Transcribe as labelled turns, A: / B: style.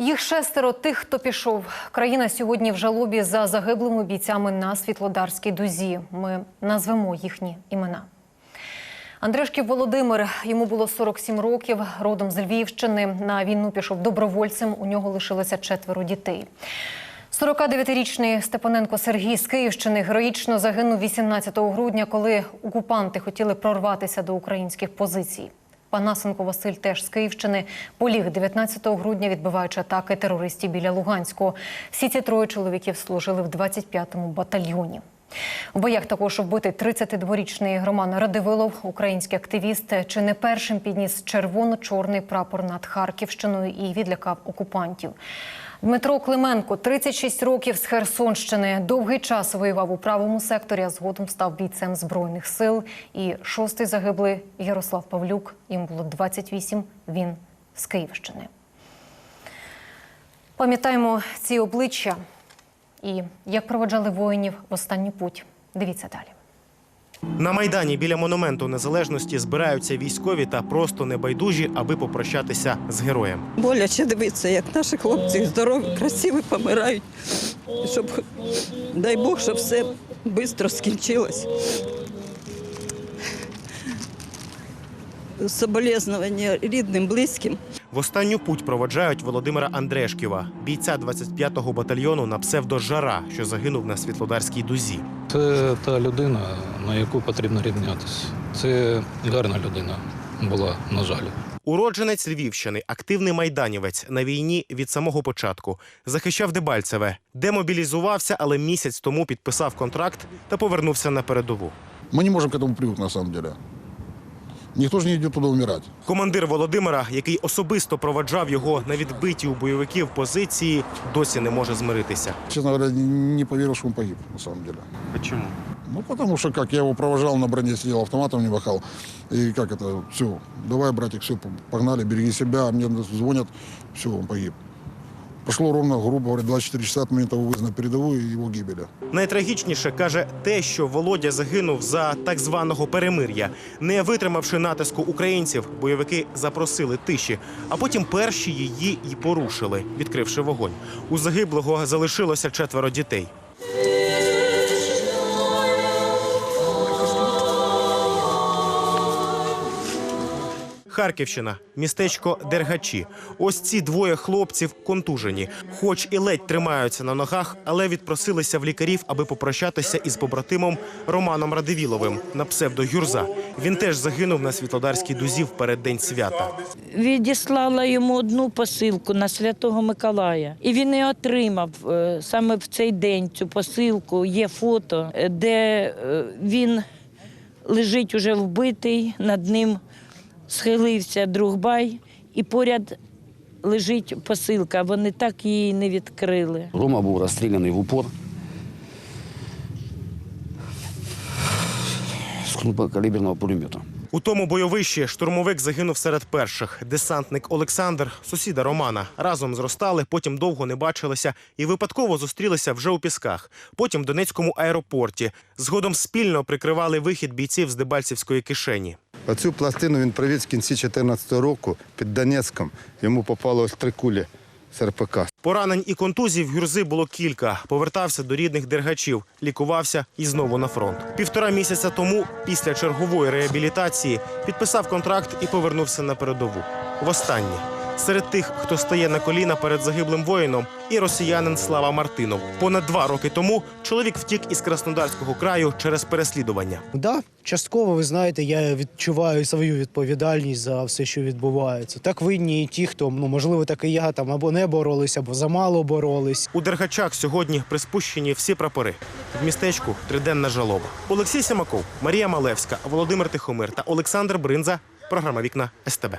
A: Їх шестеро тих, хто пішов. Країна сьогодні в жалобі за загиблими бійцями на Світлодарській дузі. Ми назвемо їхні імена. Андрешків Володимир, йому було 47 років, родом з Львівщини. На війну пішов добровольцем. У нього лишилося четверо дітей. 49-річний Степаненко Сергій з Київщини героїчно загинув 18 грудня, коли окупанти хотіли прорватися до українських позицій. Панасенко Василь теж з Київщини поліг 19 грудня, відбиваючи атаки терористів біля Луганського. Всі ці троє чоловіків служили в 25-му батальйоні. У боях також вбитий 32-річний Роман Радивилов, український активіст, чи не першим підніс червоно-чорний прапор над Харківщиною і відлякав окупантів. Дмитро Клименко, 36 років з Херсонщини, довгий час воював у правому секторі, а згодом став бійцем збройних сил. І шостий загиблий Ярослав Павлюк. Йому було 28, Він з Київщини. Пам'ятаємо ці обличчя і як проведжали воїнів в останню путь. Дивіться далі.
B: На майдані біля монументу незалежності збираються військові та просто небайдужі, аби попрощатися з героєм.
C: Боляче дивитися, як наші хлопці здорові, красиві помирають. Щоб, дай Бог, щоб все швидко скінчилось. Соболезнування рідним, близьким.
B: В останню путь проводжають Володимира Андрешківа, бійця 25-го батальйону на псевдо Жара, що загинув на Світлодарській дузі.
D: Це та людина, на яку потрібно рівнятися. Це гарна людина була, на жаль.
B: Уродженець Львівщини, активний майданівець на війні від самого початку. Захищав Дебальцеве, демобілізувався, але місяць тому підписав контракт та повернувся на передову.
E: Мы не можем к этому привыкнуть на самом деле. Никто ж не йде туди вмирати.
B: Командир Володимира, який особисто проваджав його на відбиті у бойовиків позиції, досі не може змиритися.
E: Чесно говоря, не повірив, що він погиб на самом деле.
B: Чому?
E: Ну, потому что, как я его провожал на броне, сидел, автоматом не махал. И как это, все, давай, братик, все, погнали, береги себя. А Мне звонят, все, он погиб. Прошло ровно, грубо говоря, 24 часа от момента вывоза на передовую и его гибели.
B: Найтрагічніше каже те, що Володя загинув за так званого перемир'я. Не витримавши натиску українців, бойовики запросили тиші, а потім перші її й порушили, відкривши вогонь. У загиблого залишилося четверо дітей. Харківщина, містечко Дергачі. Ось ці двоє хлопців контужені, хоч і ледь тримаються на ногах, але відпросилися в лікарів, аби попрощатися із побратимом Романом Радивіловим на псевдо Юрза. Він теж загинув на Світлодарській дузі в переддень свята.
F: відіслала йому одну посилку на Святого Миколая. І він і отримав е, саме в цей день цю посилку. Є фото, е, де е, він лежить уже вбитий, над ним схилився другбай, і поряд лежить посилка. Вони так її не відкрили.
G: Рома був розстріляний в упор з крупнокаліберного пулемета.
B: У тому бойовищі штурмовик загинув серед перших. Десантник Олександр, сусіда Романа, разом зростали, потім довго не бачилися і випадково зустрілися вже у пісках. Потім в Донецькому аеропорті. Згодом спільно прикривали вихід бійців з Дебальцівської кишені.
H: Оцю пластину він привіз в кінці 2014 року під Донецьком. Йому попало ось три кулі з РПК.
B: Поранень і контузій в Гюрзи було кілька. Повертався до рідних дергачів, лікувався і знову на фронт. Півтора місяця тому, після чергової реабілітації, підписав контракт і повернувся на передову. Востаннє. Серед тих, хто стає на коліна перед загиблим воїном, і росіянин Слава Мартинов. Понад два роки тому чоловік втік із Краснодарського краю через переслідування.
I: Да, частково, ви знаєте, я відчуваю свою відповідальність за все, що відбувається. Так винні і ті, хто, ну можливо, так і я там або не боролись, або замало боролись.
B: У Дергачах сьогодні приспущені всі прапори. В містечку триденна жалоба. Олексій Симаков, Марія Малевська, Володимир Тихомир та Олександр Бринза. Програма Вікна СТБ.